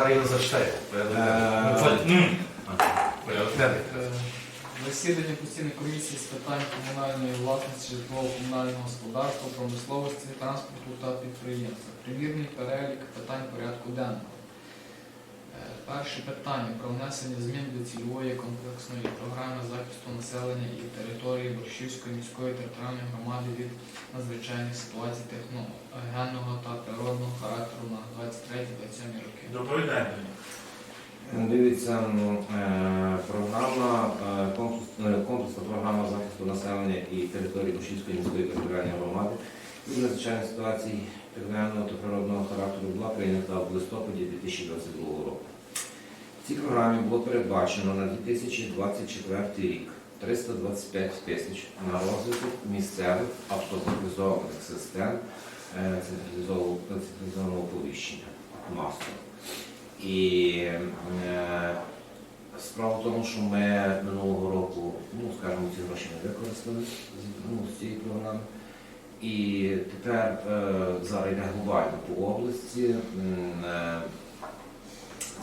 Зараз його зачитаю. Порядок денний. Ну, Е. Е, Засідання постійної комісії з питань комунальної власності, житлово-комунального господарства, промисловості, транспорту та підприємства. Примірний перелік питань порядку денного. Перше питання про внесення змін до цільової комплексної програми захисту населення і території Борщівської міської територіальної громади від надзвичайних ситуацій техногенного та природного характеру на 23-27 роки. Доповідайте. Дивіться, е, програма, е, е, комплексна програма захисту населення і території Бушівської міської територіальної громади від надзвичайних ситуацій техногенного та природного характеру була прийнята в листопаді 2022 року. Цій програмі було передбачено на 2024 рік 325 тисяч на розвиток місцевих автоматизованих систем е, централізованого оповіщення масово. І е, справа в тому, що ми минулого року, ну скажімо, ці гроші не використали ну, з цієї програми. І тепер е, зараз йде глобально по області, е,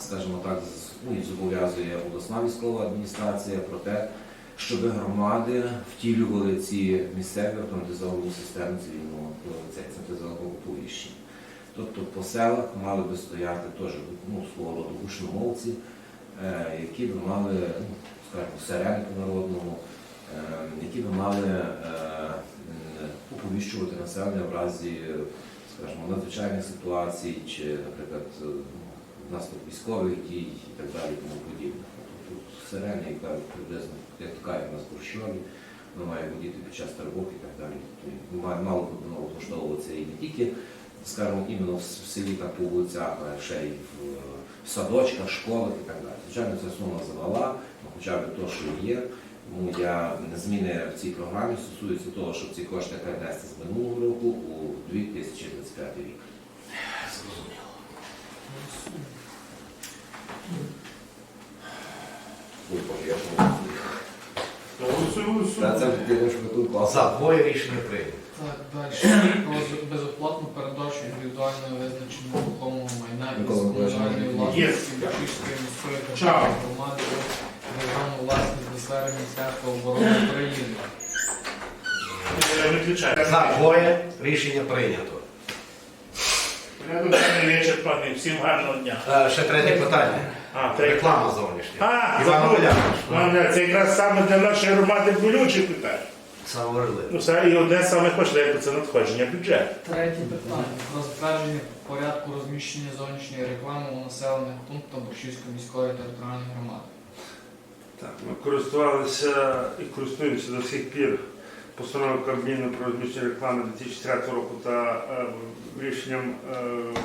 скажімо так, ну, зобов'язує обласна військова адміністрація про те, щоб громади втілювали ці місцеві автоматизовані системи цивільного е, це централізованого оповіщення. Тобто по селах мали би стояти теж ну, свого роду гучномовці, е, які б мали, ну, скажімо, сирени по-народному, е, які б мали е, оповіщувати населення в разі, скажімо, надзвичайних ситуацій чи, наприклад, е, наступ військових дій і так далі, тому подібне. Тобто тут сирени, яка приблизно така, нас Борщові, вона має водіти під час тривог і так далі. Тобто, Мало воно влаштовуватися і не тільки скажімо, іменно в селі там по вулицях, а ще й в, садочках, школах і так далі. Звичайно, ця сума завала, ну, хоча б те, що є. Тому я зміни в цій програмі стосуються того, щоб ці кошти перенести з минулого року у 2025 рік. Зрозуміло. Ой, Боже, я ж Голосуємо Та це суд. ти ж тут. За двоє рішення прийнято. Так, далі. Про безоплатну передачу індивідуально визначеного рухомого майна із Микола Миколаївич, комунальної є. власності Бучівської міської територіальної громади державну власність до сфери Міністерства оборони України. Е, За двоє рішення прийнято. Порядок денний вичерпаний. Всім гарного дня. Е, Ще третє питання. А, третє. Реклама зовнішня. А, Іван забув. Валянович. Це якраз саме для нашої громади болюче питання. Саме важливе. Ну, це і одне з самих важливих це надходження бюджету. Третє питання. Про затвердження порядку розміщення зовнішньої реклами у населених пунктах Борщівської міської територіальної громади. Так, ми користувалися і користуємося до сих пір постановою Кабміну про розміщення реклами 2004 року та е, рішенням е,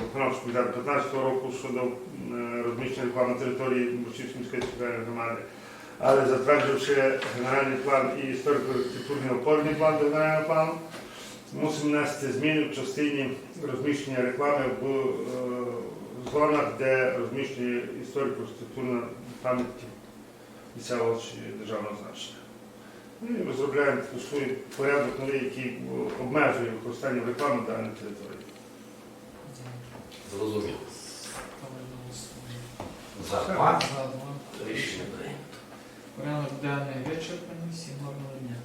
виконавчого комітету 2015 року щодо е, розміщення реклами на території Борщівської міської громади. Але затвердивши генеральний план і історико-архітектурний опорний план до генерального плану, мусимо внести зміни в частині розміщення реклами в зонах, де розміщення історико-архітектурна пам'ять місцевого чи державного значення. Ну і розробляємо свій порядок новий, який обмежує використання реклами даної даній території. Зрозуміло. За два. рішення прийнято. Порядок денний вичерпаний. Всім гарного дня.